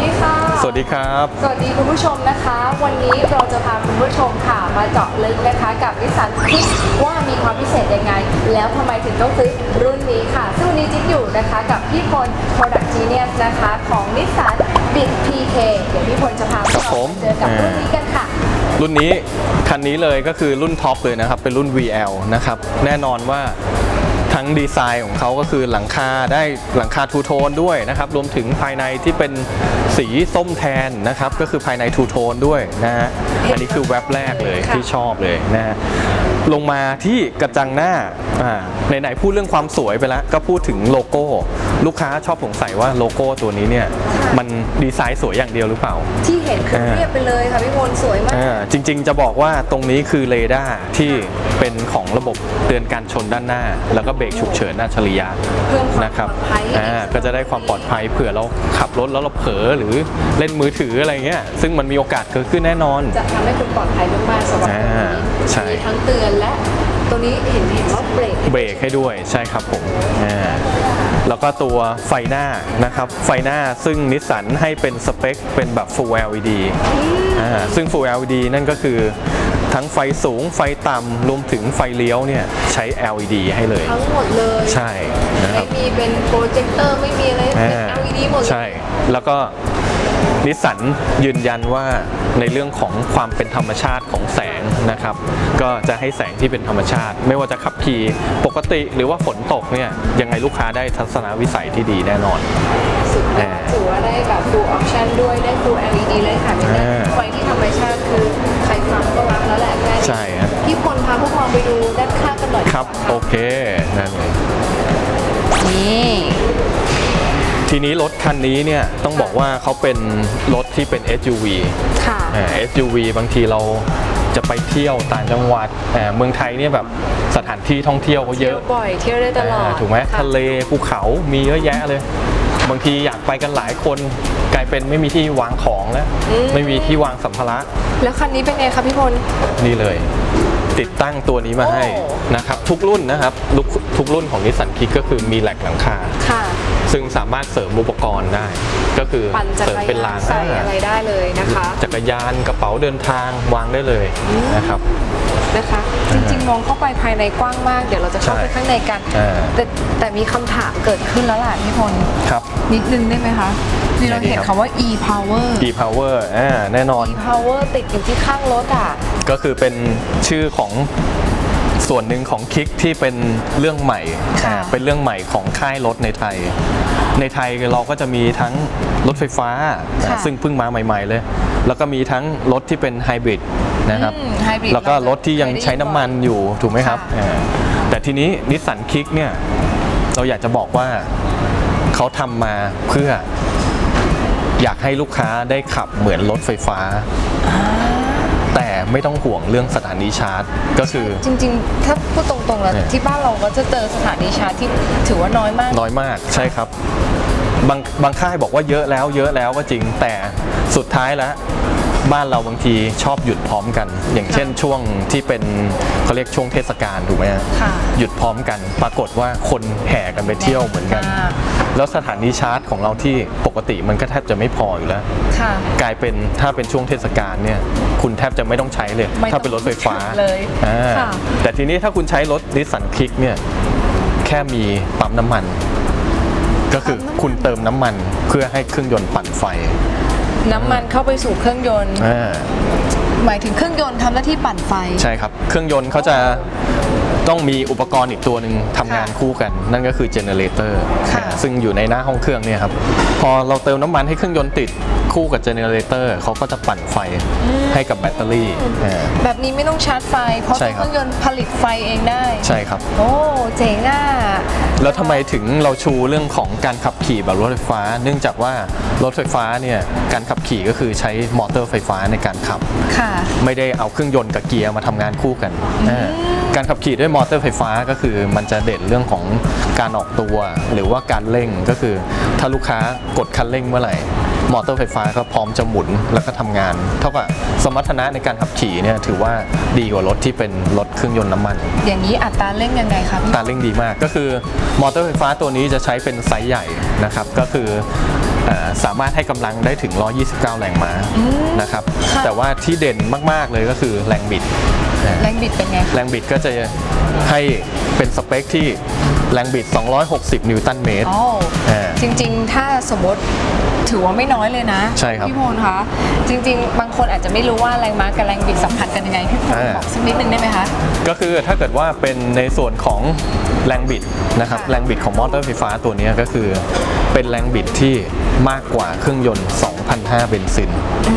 ดีค่ะ สวัสดีครับ สวัสดีคุณผู้ชมนะคะ วันนี้เราจะพาคุณผู้ชมค่ะมาเจาะลึกนะคะกับนิสสันคิกว่ามีความพิเศษยังไง แล้วทำไมถึงต้องซื้อรุ่นนี้ค่ะ ซึ่งวันนี้จิ๊กอยู่นะคะกับพี่พล Product Genius นะคะของนิสสัน Big PK เดี๋ยวพี่พลจะพาครับผม เจอกับรุ่นนี้กันค่ะ รุ่นนี้คันนี้เลยก็คือรุ่นท็อปเลยนะครับ เป็นรุ่น VL นะครับ แน่นอนว่า ทั้งดีไซน์ของเขาก็คือหลังคาได้หลังคาทูโทนด้วยนะครับ รวมถึงภายในที่เป็นสีส้มแทนนะครับ ก็คือภายในทูโทนด้วยนะฮะอันนี้คือแว็บแรกเลยที่ชอบเลยนะฮะ ลงมาที่กระจังหน้าอ่าไหนๆพูดเรื่องความสวยไปแล้ว ก็พูดถึงโลโก้ ลูกค้าชอบสงสัยว่าโลโก้ตัวนี้เนี่ยมันดีไซน์สวยอย่างเดียวหรือเปล่า ที่เห็นคือเรียบไปเลยค่ะพี่พลสวยมากอ่าจริง ๆ จะบอกว่าตรงนี้คือเรดาร์ที่เป็นของระบบเตือนการชนด้านหน้า แล้วก็เบรกฉุกเฉินอัจฉริยะเพิ่มความนะครับปลอดภัยอ่าก็จะได้ความปลอดภัยเผื่อเราขับรถแล้วเราเผลอหรือเล่นมือถืออะไรเงี้ยซึ่งมันมีโอกาสเกิดขึ้นแน่นอน จะทำให้คุณปลอดภัยมากๆสำหรับตัวอ่านี้ใช่มีทั้งเตือนและตัวนี้เห็นเห็นว่าเบรกเบรกให้ด้วยใช่ครับผมอ่าแล้วก็ตัวไฟหน้านะครับไฟหน้าซึ่งนิสสันให้เป็นสเปคเป็นแบบ Full LED อ่าซึ่ง Full LED นั่นก็คือทั้งไฟสูงไฟต่ำรวมถึงไฟเลี้ยวเนี่ยใช้ LED ให้เลย ทั้งหมดเลยใช่นะครับ ไม่มีเป็นโปรเจคเตอร์ไม่มีอะไรเป็นอ่า LED หมดเลย ใช่ แล้วก็ นิสสันยืนยันว่าในเรื่องของความเป็นธรรมชาติของแสงนะครับ ก็จะให้แสงที่เป็นธรรมชาติ ไม่ว่าจะขับขี่ปกติหรือว่าฝนตกเนี่ยยังไงลูกค้าได้ทัศนวิสัยที่ดีแน่นอนสุดยออ่าดถือว่าได้แบบ full option ด้วยได้ full LED เลยค่ะไม่ได้อ่าไฟที่ธรรมชาติคือใครฟังก็รักแล้วแหละแค่นี้ใช่ครับพี่พลพาพวกเราไปดูด้านข้างกันหน่อยครับ โอเคนั่นเลยนี่ ทีนี้รถคันนี้เนี่ยต้องบอกว่าเขาเป็นรถที่เป็น SUV ค่ะ อ่า SUV บางทีเราจะไปเที่ยวต่างจังหวัดอ่าเมืองไทยเนี่ยแบบสถานที่ท่องเที่ยวเขาเยเที่ยวอะบ่อยเที่ยวได้ตลอดอ่าถูกไหมค่ทะเลภูเขามีเยอะแยะเลย บางทีอยากไปกันหลายคนกลายเป็นไม่มีที่วางของแล้วไม่มีที่วางสัมภาระ แล้วคันนี้เป็นไงคะพี่พล นี่เลย ติดตั้งตัวนี้มาให้โอ้ นะครับ ทุกรุ่นนะครับทุกทุกรุ่นของนิสสันคิกก็คือมีแหลกหลังคา ค่ะ ซึ่งสามารถเสริมอุปกรณ์ได้ ก็คือปั่นจัเสริกมรเป็นยารานงใส่อะไรได้เลยนะคะ จักรยานกระเป๋าเดินทางวางได้เลยนะครับ นะคะ จริงๆมองเข้าไปภายในกว้างมาก เดี๋ยวเราจะเข้าไปใช่ข้างในกัน อ่า แต่แต่มีคำถามเกิดขึ้นแล้วล่ะพี่พลครับ นิดนึงได้ไหมคะนี่เราเห็นไหนดีครับ คำว่า e power e power อ่าแน่นอน e power ติดอยู่ที่ข้างรถอะ ก็คือเป็นชื่อของ ส่วนหนึ่งของคิกที่เป็นเรื่องใหม่ค่ะอ่าเป็นเรื่องใหม่ของค่ายรถในไทย ในไทยเราก็จะมีทั้งรถไฟฟ้าค่ะซึ่งเพิ่งมาใหม่ๆเลย แล้วก็มีทั้งรถที่เป็นไฮบริดนะครับอืม hybrid แล้วก็รถที่ยังใช้น้ำมันอยู่ถูกไหมครับค่ะอ่าแต่ทีนี้นิสสันคิกเนี่ยเราอยากจะบอกว่าเขาทำมาเพื่ออยากให้ลูกค้าได้ขับเหมือนรถไฟฟ้า แต่ไม่ต้องห่วงเรื่องสถานีชาร์จ ก็คือ จริงๆ ถ้าพูดตรงๆแล้วเนี่ย ที่บ้านเราก็จะเจอสถานีชาร์จที่ถือว่าน้อยมาก น้อยมากใช่ครับ บางบางค่ายบอกว่าเยอะแล้วเยอะแล้วก็จริงแต่สุดท้ายแล้ว บ้านเราบางทีชอบหยุดพร้อมกัน อย่างเช่นช่วงที่เป็นเขาเรียกช่วงเทศกาลถูกไหมฮะค่ะ หยุดพร้อมกัน ปรากฏว่าคนแห่กันไปเที่ยวเหมือนกัน มาก แล้วสถานีชาร์จของเราที่ปกติมันก็แทบจะไม่พออยู่แล้ว ค่ะ กลายเป็นถ้าเป็นช่วงเทศกาลเนี่ยคุณแทบจะไม่ต้องใช้เลย ไม่ต้องถ้าเป็นรถไฟฟ้าเลยอ่าค่ะ แต่ทีนี้ถ้าคุณใช้รถนิสสันคลิกเนี่ยแค่มีปั๊มน้ำมัน ก็คือคุณเติมน้ำมันเพื่อให้เครื่องยนต์ปั่นไฟน้ำมันเข้าไปสู่เครื่องยนต์ อ่า หมายถึงเครื่องยนต์ทำหน้าที่ปั่นไฟ ใช่ครับ เครื่องยนต์เขาจะ ต้องมีอุปกรณ์อีกตัวหนึ่งทำงานค่ะคู่กัน นั่นก็คือเจเนเรเตอร์ค่ะซึ่งอยู่ในหน้าห้องเครื่องเนี่ยครับพอเราเติมน้ำมันให้เครื่องยนต์ติด คู่กับเจเนเรเตอร์เขาก็จะปั่นไฟให้กับแบตเตอรี่อ่าแบบนี้ไม่ต้องชาร์จไฟ เพราะใช่เคครับรื่องยนต์ผลิตไฟเองได้ ใช่ครับ โอ้ เจ๋งอะ แล้วทำไมถึงเราชูเรื่องของการขับขี่แบบรถไฟฟ้า เนื่องจากว่ารถไฟฟ้าเนี่ยการขับขี่ก็คือใช้มอเตอร์ไฟฟ้าในการขับค่ะไม่ได้เอาเครื่องยนต์กับเกียร์มาทำงานคู่กันอ่าการขับขี่ด้วยมอเตอร์ไฟฟ้าก็คือมันจะเด่นเรื่องของการออกตัว หรือว่าการเร่งก็คือถ้าลูกค้ากดคันเร่งเมื่อไหร่ มอเตอร์ไฟฟ้าก็พร้อมจะหมุนแล้วก็ทำงาน เท่ากับสมรรถนะในการขับขี่เนี่ยถือว่าดีกว่ารถที่เป็นรถเครื่องยนต์น้ำมัน อย่างนี้อัตราเร่งยังไงคะพี่อัตราเร่งดีมากก็คือมอเตอร์ไฟฟ้าตัวนี้จะใช้เป็นไซส์ใหญ่นะครับก็คืออ่าสามารถให้กำลังได้ถึง 129 แรงม้านะครับค่ะแต่ว่าที่เด่นมาก ๆ เลยก็คือแรงบิดนะแรงบิดเป็นไงคะแรงบิดก็จะให้เป็นสเปคที่แรงบิด 260 นิวตันเมตรอ๋ออ่าจริง ๆ ถ้าสมมติ ถือว่าไม่น้อยเลยนะใช่ครับพี่พลคะจริง ๆ บางคนอาจจะไม่รู้ว่าแรงม้ากับแรงบิดสัมพันธ์กันยังไงพี่พลอ่า บอกสักนิดนึงได้ไหมคะ ก็คือถ้าเกิดว่าเป็นในส่วนของแรงบิดนะครับค่ะแรงบิดของมอเตอร์ไฟฟ้าตัวเนี้ยก็คือเป็นแรงบิดที่มากกว่าเครื่องยนต์2,500เบนซินอื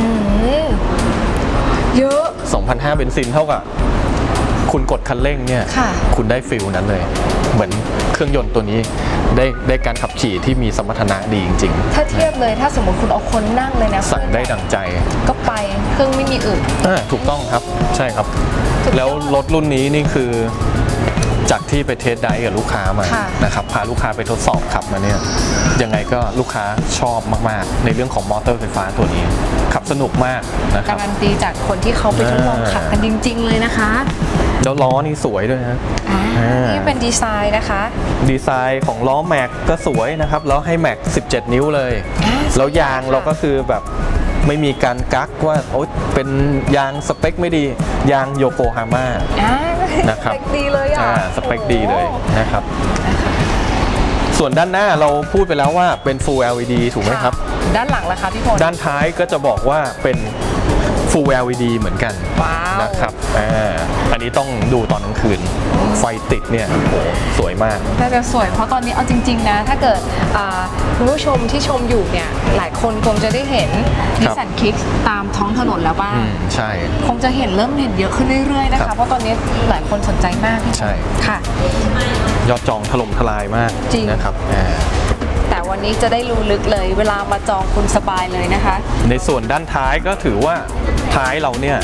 มเยอะ2,500เบนซินเท่ากับคุณกดคันเร่งเนี่ยค่ะคุณได้ฟิลนั้นเลย เหมือนเครื่องยนต์ตัวนี้ ได้ได้การขับขี่ที่มีสมรรถนะดีจริง ถ้าเทียบเลยถ้าสมมติคุณเอาคนนั่งเลยนะๆ สั่งได้ดังใจก็ไปเครื่องไม่มีอึอ่าถูกต้องครับใช่ครับสุดยอดแล้วรถรุ่นนี้นี่คือจากที่ไปเทสไดรฟ์กับลูกค้ามาค่ะ นะครับพาลูกค้าไปทดสอบขับมาเนี่ยยังไงก็ลูกค้าชอบมากๆ ในเรื่องของมอเตอร์ไฟฟ้าตัวนี้ขับสนุกมากนะครักาบ รันตีจากคนที่เขาไปทดลองอ่าขับกันจริง ๆ เลยนะคะ แล้วล้อนี่สวยด้วยนะอ่าอ่านี่เป็นดีไซน์นะคะดีไซน์ของล้อแม็กก็สวยนะครับแล้วให้แม็ก 17 นิ้วเลย อ่าแล้วยางค่ะเราก็คือแบบไม่มีการกักว่าโอ๊ยเป็นยางสเปคไม่ดี ยางโยโกฮาม่า อ่านะครับ สเปคดีเลยอะอ่าสเปคดีเลยโอ้นะครับ ส่วนด้านหน้าเราพูดไปแล้วว่าเป็น Full LED ถูกไหมครับะด้านหลังล่ะคะพี่พล ด้านท้ายก็จะบอกว่าเป็น Full LED เหมือนกันว้าว นะครับอ่าอันนี้ต้องดูตอนกลางคืน ไฟติดเนี่ยโอ้โหสวยมาก น่าจะสวยเพราะตอนนี้เอาจริง ๆ นะ ถ้าเกิดอ่าคุณผู้ชมที่ชมอยู่เนี่ย หลายคนคงจะได้เห็นนิสสันคิกตามท้องถนนแล้วบ้าง อืม ใช่ คงจะเห็นเริ่มเห็นเยอะขึ้นเรื่อยๆนะครัคะ บเพราะตอนนี้หลายคนสนใจมากใช่ ค่ะ ยอดจองถล่มทลายมากจริง นะครับอ่า แต่วันนี้จะได้รู้ลึกเลย เวลามาจองคุณสบายเลยนะคะ ในส่วนด้านท้ายก็ถือว่า ท้ายเราเนี่ย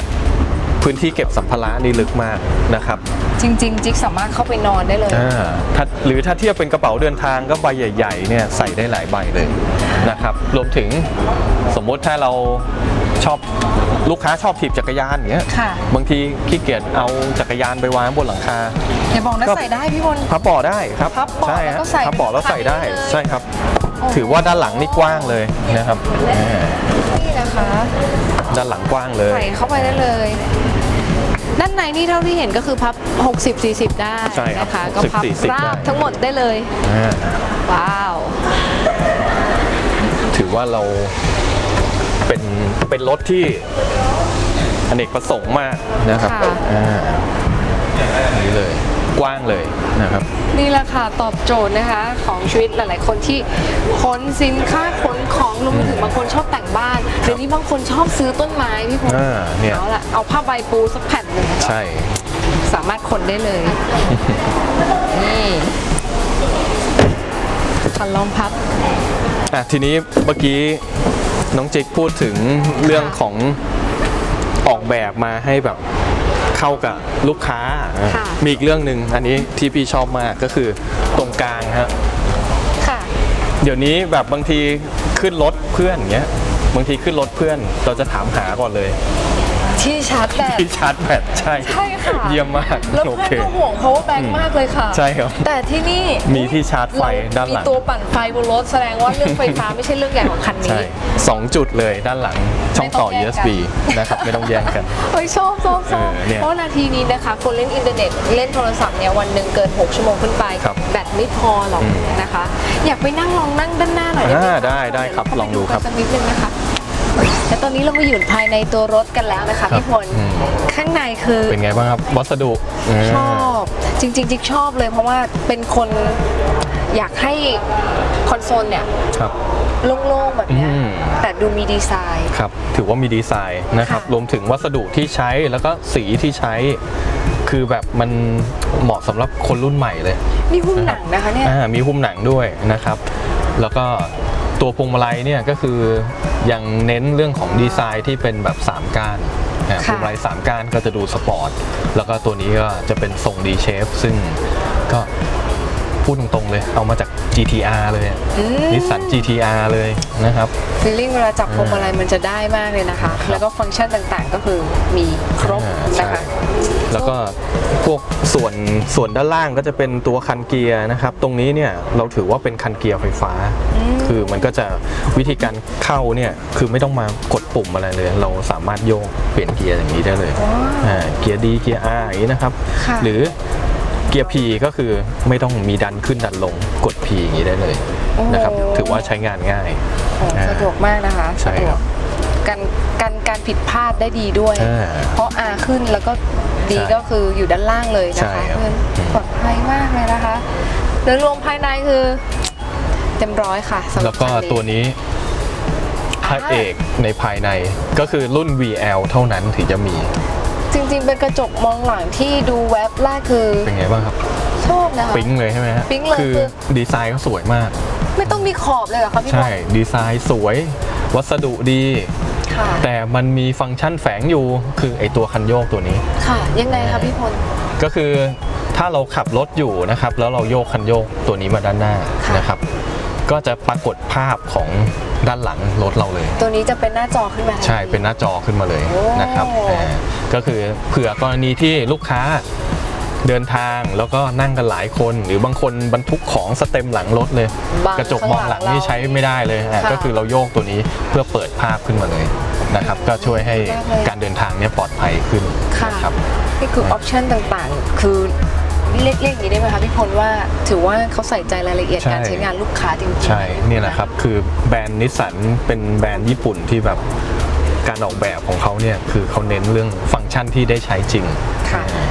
พื้นที่เก็บสัมภาระนี่ลึกมากนะครับ จริง ๆ จิ๊กสามารถเข้าไปนอนได้เลยอ่าถ้าหรือถ้าเทียบเป็นกระเป๋าเดินทางก็ใบใหญ่ๆเนี่ยใส่ได้หลายใบเลยนะครับ รวมถึงสมมติถ้าเราชอบลูกค้าชอบถีบจักรยานอย่างเงี้ยค่ะบางทีขี้เกียจเอาจักรยานไปวางบนหลังคา อย่าบอกนะก็ ใส่ได้พี่บน พับเบาะได้ครับพับเบาะใช่แล้วฮะก็ใส่พับเบาะแล้วใส่ได้คันนี้เลย ใช่ครับโอ้ ถือว่าด้านหลังนี่กว้างเลยนะครับอ่านี่นะคะด้านหลังกว้างเลยใส่เข้าไปได้เลย ด้านในนี่เท่าที่เห็นก็คือพับ 60 40 ได้ใช่ครับนะคะก็60พับ40ราบได้ทั้งหมดได้เลยอ่าว้าว ถือว่าเราเป็นเป็นรถที่อเนกประสงค์มากนะครับค่ะอ่าอันนี้เลยกว้างเลยนะครับ นี่แหละค่ะตอบโจทย์นะคะของชีวิตหลาย ๆ คนที่ขนสินค้าขนของรวมไปถึงบางคนชอบแต่งบ้านเดี๋ยวนี้บางคนชอบซื้อต้นไม้พี่พลอ่าเนี่ย เอาละเอาผ้าใบปูสักแผ่นหนึ่งใช่ สามารถขนได้เลย นี่ขันลองพับ อะทีนี้เมื่อกี้น้องจิกพูดถึงเรื่องของออกแบบมาให้แบบ เข้ากับลูกค้า ค่ะ มีอีกเรื่องหนึ่งอันนี้ที่พี่ชอบมากก็คือตรงกลางฮะ ค่ะ เดี๋ยวนี้แบบบางทีขึ้นรถเพื่อนอย่างเงี้ย บางทีขึ้นรถเพื่อนเราจะถามหาก่อนเลย ที่ชาร์จแบต ที่ชาร์จแบตใช่ใช่ค่ะ เยี่ยมมากแล้วโอเพื่อนเค ก็ห่วง power bank มากเลยค่ะใช่ครับแต่ที่นี่มีที่ชาร์จไฟด้านหลัง มีตัวปั่นไฟบนรถแสดงว่าเรื่องไฟฟ้า ไม่ใช่เรื่องใหญ่ของคันนี้ ใช่สองจุดเลยด้านหลังช่องต่อ ไม่ต้องแย่งกัน USB นะครับไม่ต้องแย่งกัน เฮ้ยชอบชอบชอบเออเนี่ยเพราะนาทีนี้นะคะ คนเล่นอินเทอร์เน็ตเล่นโทรศัพท์เนี่ยวันหนึ่งเกิน 6 ชั่วโมงขึ้นไป ครับแบตไม่พอหรอกอืมนะคะ อยากไปนั่งลองนั่งด้านหน้าหน่อยได้ไหมอ่าคะได้ได้ครับเยวเาลองดูครับไปกันสักนิดนึงนะคะ และตอนนี้เรามาอยู่ภายในตัวรถกันแล้วนะคะครับพี่พลอืม ข้างในคือ เป็นไงบ้างครับวัสดุชอบจริงๆจิ๊กชอบเลยเพราะว่าเป็นคนอยากให้คอนโซลเนี่ยครับ โล่งๆแบบเนี้ยอืม แต่ดูมีดีไซน์ ครับ ถือว่ามีดีไซน์นะครับ ค่ะรวมถึงวัสดุที่ใช้แล้วก็สีที่ใช้ คือแบบมันเหมาะสำหรับคนรุ่นใหม่เลยนี่หุ้มหนังนะคะเนี่ย อ่ามีหุ้มหนังด้วยนะครับ แล้วก็ ตัวพวงมาลัยเนี่ยก็คือยังเน้นเรื่องของดีไซน์ที่เป็นแบบ3ก้านอ่าพค่ะวงมาลัย3ก้านก็จะดูสปอร์ตแล้วก็ตัวนี้ก็จะเป็นทรง D shape ซึ่งก็ พูดตรงๆเลย เอามาจาก GTR เลยนิสสัน GTR เลยนะครับฟีลลิ่งเวลาจับพวงมาลัยมันจะได้มากเลยนะคะ แล้วก็ฟังก์ชันต่างๆก็คือมีครบอ่านะใช่คะแล้วก็พวกส่วนส่วนด้านล่างก็จะเป็นตัวคันเกียร์นะครับ ตรงนี้เนี่ยเราถือว่าเป็นคันเกียร์ไฟฟ้า คือมันก็จะวิธีการเข้าเนี่ยคือไม่ต้องมากดปุ่มอะไรเลย เราสามารถโยกเปลี่ยนเกียร์อย่างนี้ได้เลยว้าวอ่าเกียร์ดีเกียร์ R อย่างนี้นะครับค่ะหรือเกียร์ P ก็คือไม่ต้องมีดันขึ้นดันลงกด P อย่างนี้ได้เลยนะครับโอ้ ถือว่าใช้งานง่าย โอ้สะดวกมากนะคะใช่สะดวครักบการการการผิดพลาดได้ดีด้วย อ่า เพราะ R ขึ้นแล้วก็ดีใช่ก็คืออยู่ด้านล่างเลยนะใช่คะครับ เพื่อนปลอดภัยมากเลยนะคะโดยรวมภายในคือเต็มร้อยค่ะสำหรับแล้วก็คันนี้ตัวนี้พระเอกในภายในก็คือรุ่น VL เท่านั้นถึงจะมี จริงๆ เป็นกระจกมองหลังที่ดูแว็บแรกคือเป็นไงบ้างครับชอบนะคะ ปิ๊งเลยใช่ไหมฮะปิ๊งเลยคือคือดีไซน์เขาสวยมาก ไม่ต้องมีขอบเลยเหรอคะพี่บใช่อลดีไซน์สวย วัสดุดี ค่ะแต่มันมีฟังก์ชันแฝงอยู่ คือไอตัวคันโยกตัวนี้ ค่ะ ยังไงคะพี่พล ก็คือถ้าเราขับรถอยู่นะครับ แล้วเราโยกคันโยกตัวนี้มาด้านหน้าค่ะ นะครับ ก็จะปรากฏภาพของด้านหลังรถเราเลย ตัวนี้จะเป็นหน้าจอขึ้นมาทัทีใช่เป็นหน้าจอขึ้นมาเลยโอ้นะครับอ่า ก็คือเผื่อกรณีที่ลูกค้าเดินทางแล้วก็นั่งกันหลายคน หรือบางคนบรรทุกของสเต็มหลังรถเลย บังกระจกมองหลังนี่ใช้ไม่ได้เลยอะค่ะ ก็คือเราโยกตัวนี้เพื่อเปิดภาพขึ้นมาเลยนะครับ ก็ช่วยให้มากเลยการเดินทางเนี่ยปลอดภัยขึ้นค่ะนะครับ นี่คือออปชันต่างๆ คือเรียกเรียกอย่างนี้ได้ไหมคะพี่พลว่าถือว่าเขาใส่ใจรายละเอียดใช่ การใช้งานลูกค้าจริงๆใช่เนี่ยแหละครับ คือแบรนด์นิสสันเป็นแบรนด์ญี่ปุ่นที่แบบ การออกแบบของเขาเนี่ยคือเขาเน้นเรื่องฟังก์ชันที่ได้ใช้จริงค่ะอ่า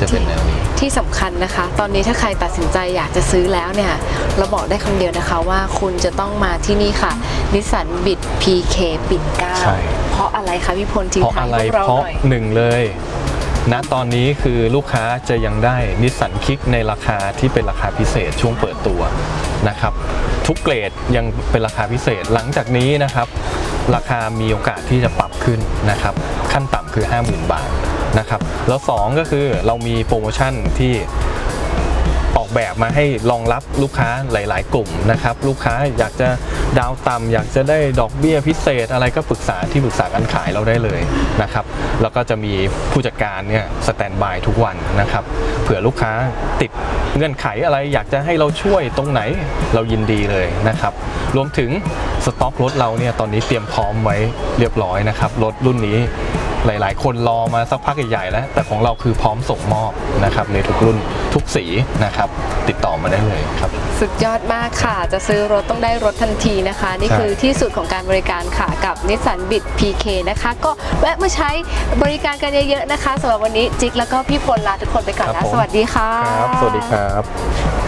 จะเป็นแนวนี้ที่สำคัญนะคะ ตอนนี้ถ้าใครตัดสินใจอยากจะซื้อแล้วเนี่ยเราบอกได้คำเดียวนะคะว่าคุณจะต้องมาที่นี่ค่ะนิสสันบิด PK ปิ่นเกล้าใช่เพราะอะไรคะพี่พลทิ้งเพราะท้ายอะไรพวกเราเพราะหน่อยหนึ่งเลยณตอนนี้คือลูกค้าจะยังได้นิสสันคิกในราคาที่เป็นราคาพิเศษช่วงเปิดตัวนะครับ ทุกเกรดยังเป็นราคาพิเศษหลังจากนี้นะครับ ราคามีโอกาสที่จะปรับขึ้นนะครับขั้นต่ำคือ 50,000 บาทนะครับแล้ว 2 ก็คือเรามีโปรโมชั่นที่ แบบมาให้รองรับลูกค้าหลาย ๆ กลุ่มนะครับลูกค้าอยากจะดาวต่ำอยากจะได้ดอกเบี้ยพิเศษอะไรก็ปรึกษาที่ปรึกษาการขายเราได้เลยนะครับแล้วก็จะมีผู้จัดการเนี่ยสแตนบายทุกวันนะครับเผื่อลูกค้าติดเงื่อนไขอะไรอยากจะให้เราช่วยตรงไหนเรายินดีเลยนะครับรวมถึงสต็อกรถเราเนี่ยตอนนี้เตรียมพร้อมไว้เรียบร้อยนะครับรถรุ่นนี้ หลายๆ คนรอมาสักพักใหญ่ๆแล้ว แต่ของเราคือพร้อมส่งมอบนะครับในทุกรุ่นทุกสีนะครับ ติดต่อมาได้เลยครับ สุดยอดมากค่ะ จะซื้อรถต้องได้รถทันทีนะคะ นี่ใช่คือที่สุดของการบริการค่ะกับนิสสันบิด PK นะคะ ก็แวะมาใช้บริการกันเยอะๆนะคะสำหรับวันนี้จิ๊กแล้วก็พี่พลลาทุกคนไปก่อนครันะบผมสวัสดีค่ะ ครับ สวัสดีครับ